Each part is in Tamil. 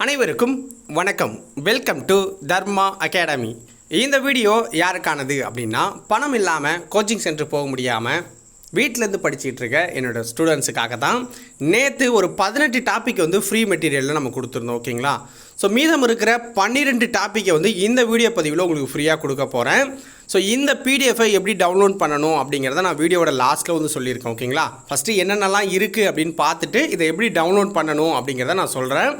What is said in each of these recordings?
அனைவருக்கும் வணக்கம். வெல்கம் டு தர்மா அகாடமி இந்த வீடியோ யாருக்கானது அப்படின்னா பணம் இல்லாமல் கோச்சிங் சென்டர் போக முடியாமல் வீட்டிலேருந்து படிச்சுட்டு இருக்க என்னோட ஸ்டூடெண்ட்ஸுக்காக தான் நேற்று ஒரு பதினெட்டு டாபிக் வந்து ஃப்ரீ மெட்டீரியலில் நம்ம கொடுத்துருந்தோம் ஓகேங்களா? ஸோ மீதம் இருக்கிற பன்னிரெண்டு டாப்பிக்கை வந்து இந்த வீடியோ பதிவில் உங்களுக்கு ஃப்ரீயாக கொடுக்க போகிறேன் ஸோ இந்த பிடிஎஃபை எப்படி டவுன்லோட் பண்ணணும் அப்படிங்கிறத நான் வீடியோவோட லாஸ்ட்டில் வந்து சொல்லியிருக்கேன் ஓகேங்களா? ஃபஸ்ட்டு என்னென்னலாம் இருக்குது அப்படின்னு பார்த்துட்டு இதை எப்படி டவுன்லோட் பண்ணணும் அப்படிங்கிறத நான் சொல்கிறேன்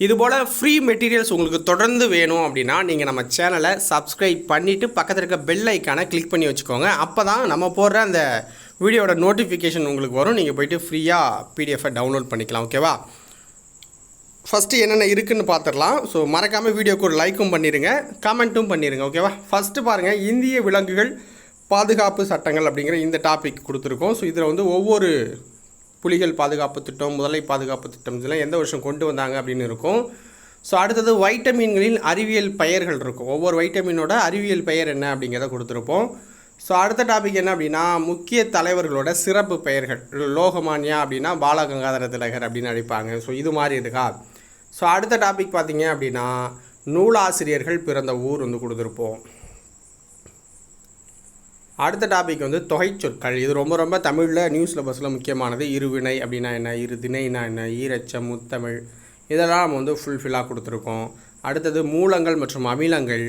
இதுபோல் ஃப்ரீ மெட்டீரியல்ஸ் உங்களுக்கு தொடர்ந்து வேணும் அப்படின்னா நீங்கள் நம்ம சேனலை சப்ஸ்கிரைப் பண்ணிவிட்டு பக்கத்தில் இருக்க பெல் ஐக்கானை கிளிக் பண்ணி வச்சுக்கோங்க. அப்போ தான் நம்ம போடுற அந்த வீடியோட நோட்டிஃபிகேஷன் உங்களுக்கு வரும். நீங்கள் போயிட்டு ஃப்ரீயாக பிடிஎஃபை டவுன்லோட் பண்ணிக்கலாம் ஓகேவா ஃபஸ்ட்டு என்னென்ன இருக்குன்னு பார்த்துடலாம் ஸோ மறக்காமல் வீடியோக்கு ஒரு லைக்கும் பண்ணிடுங்க கமெண்ட்டும் பண்ணிடுங்க ஓகேவா ஃபஸ்ட்டு பாருங்கள் இந்திய விலங்குகள் பாதுகாப்பு சட்டங்கள் அப்படிங்கிற இந்த டாபிக் கொடுத்துருக்கோம். ஸோ இதில் வந்து ஒவ்வொரு புலிகள் பாதுகாப்பு திட்டம் முதலை பாதுகாப்பு திட்டம் இதெல்லாம் எந்த வருஷம் கொண்டு வந்தாங்க அப்படின்னு இருக்கும். ஸோ அடுத்தது வைட்டமின்களின் அறிவியல் பெயர்கள் இருக்கும். ஒவ்வொரு வைட்டமினோட அறிவியல் பெயர் என்ன அப்படிங்கிறத கொடுத்துருப்போம். ஸோ அடுத்த டாபிக் என்ன அப்படின்னா முக்கிய தலைவர்களோட சிறப்பு பெயர்கள். லோகமானியா அப்படின்னா பாலகங்காதர திலகர் அப்படின்னு அழைப்பாங்க. ஸோ இது மாதிரி இருக்கா? ஸோ அடுத்த டாபிக் பார்த்தீங்க அப்படின்னா நூலாசிரியர்கள் பிறந்த ஊர் வந்து கொடுத்துருப்போம். அடுத்த டாபிக் வந்து தொகை சொற்கள். இது ரொம்ப ரொம்ப தமிழில் நியூஸில் பஸ்ஸில் முக்கியமானது இருவினை அப்படின்னா என்ன? இருதினைனா என்ன? ஈரச்சம் முத்தமிழ். இதெல்லாம் நம்ம வந்து ஃபுல்ஃபில்லாக கொடுத்துருக்கோம். அடுத்தது மூலங்கள் மற்றும் அமிலங்கள்.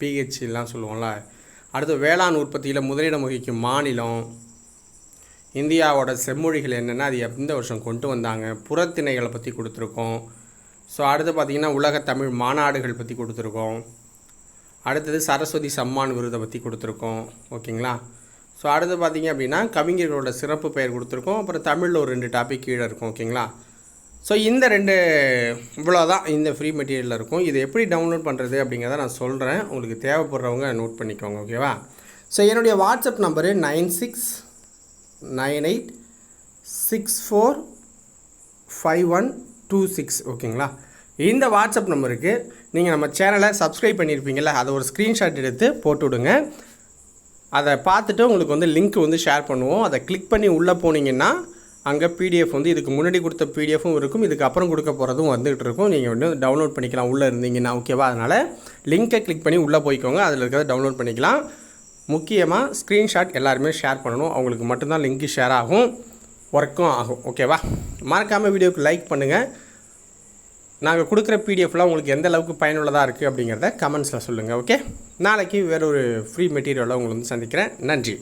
பிஹெச் எல்லாம் சொல்லுவோம்ல. அடுத்து வேளாண் உற்பத்தியில் முதலிடம் வகிக்கும் மாநிலம். இந்தியாவோட செம்மொழிகள் என்னென்னா அது எந்த வருஷம் கொண்டு வந்தாங்க? புறத்திணைகளை பற்றி கொடுத்துருக்கோம். ஸோ அடுத்து பார்த்திங்கன்னா உலக தமிழ் மாநாடுகள் பற்றி கொடுத்துருக்கோம். அடுத்தது சரஸ்வதி சம்மான் விருதை பற்றி கொடுத்துருக்கோம். ஓகேங்களா? ஸோ அடுத்து பார்த்தீங்க அப்படின்னா கவிஞர்களோட சிறப்பு பெயர் கொடுத்துருக்கோம். அப்புறம் தமிழில் ஒரு ரெண்டு டாபிக் கீழே இருக்கும் ஓகேங்களா? ஸோ இந்த ரெண்டு இவ்வளோ தான் இந்த ஃப்ரீ மெட்டீரியலில் இருக்கும். இது எப்படி டவுன்லோட் பண்ணுறது அப்படிங்கிறத நான் சொல்கிறேன் உங்களுக்கு தேவைப்படுறவங்க நோட் பண்ணிக்கோங்க ஓகேவா? ஸோ என்னுடைய WhatsApp number nine six nine eight six four five one two six ஓகேங்களா? இந்த வாட்ஸ்அப் நம்பருக்கு நீங்கள் நம்ம சேனலை சப்ஸ்கிரைப் பண்ணியிருப்பீங்கள்ல அதை ஒரு ஸ்க்ரீன்ஷாட் எடுத்து போட்டு விடுங்க. அதை பார்த்துட்டு உங்களுக்கு வந்து லிங்க் வந்து ஷேர் பண்ணுவோம். அதை கிளிக் பண்ணி உள்ளே போனீங்கன்னா அங்கே பிடிஎஃப் வந்து இதுக்கு முன்னாடி கொடுத்த பிடிஎஃப்பும் இருக்கும். இதுக்கு அப்புறம் கொடுக்க போகிறதும் வந்துகிட்டு இருக்கும். நீங்கள் வந்து டவுன்லோட் பண்ணிக்கலாம் உள்ளே இருந்தீங்கன்னா ஓகேவா அதனால் லிங்க்கை கிளிக் பண்ணி உள்ளே போய்க்கோங்க. அதில் இருக்கிறத டவுன்லோட் பண்ணிக்கலாம். முக்கியமாக ஸ்க்ரீன்ஷாட் எல்லாருமே ஷேர் பண்ணணும். அவங்களுக்கு மட்டும்தான் லிங்க்கு ஷேர் ஆகும். ஒர்க்கும் ஆகும். ஓகேவா மறக்காமல் வீடியோக்கு லைக் பண்ணுங்கள் நாங்கள் கொடுக்குற பிடிஎஃப்லாம் உங்களுக்கு எந்த அளவுக்கு பயனுள்ளதாக இருக்குது அப்படிங்கிறத கமெண்ட்ஸில் சொல்லுங்கள் ஓகே நாளைக்கு வேற ஒரு ஃப்ரீ மெட்டீரியலாக உங்களை வந்து சந்திக்கிறேன். நன்றி.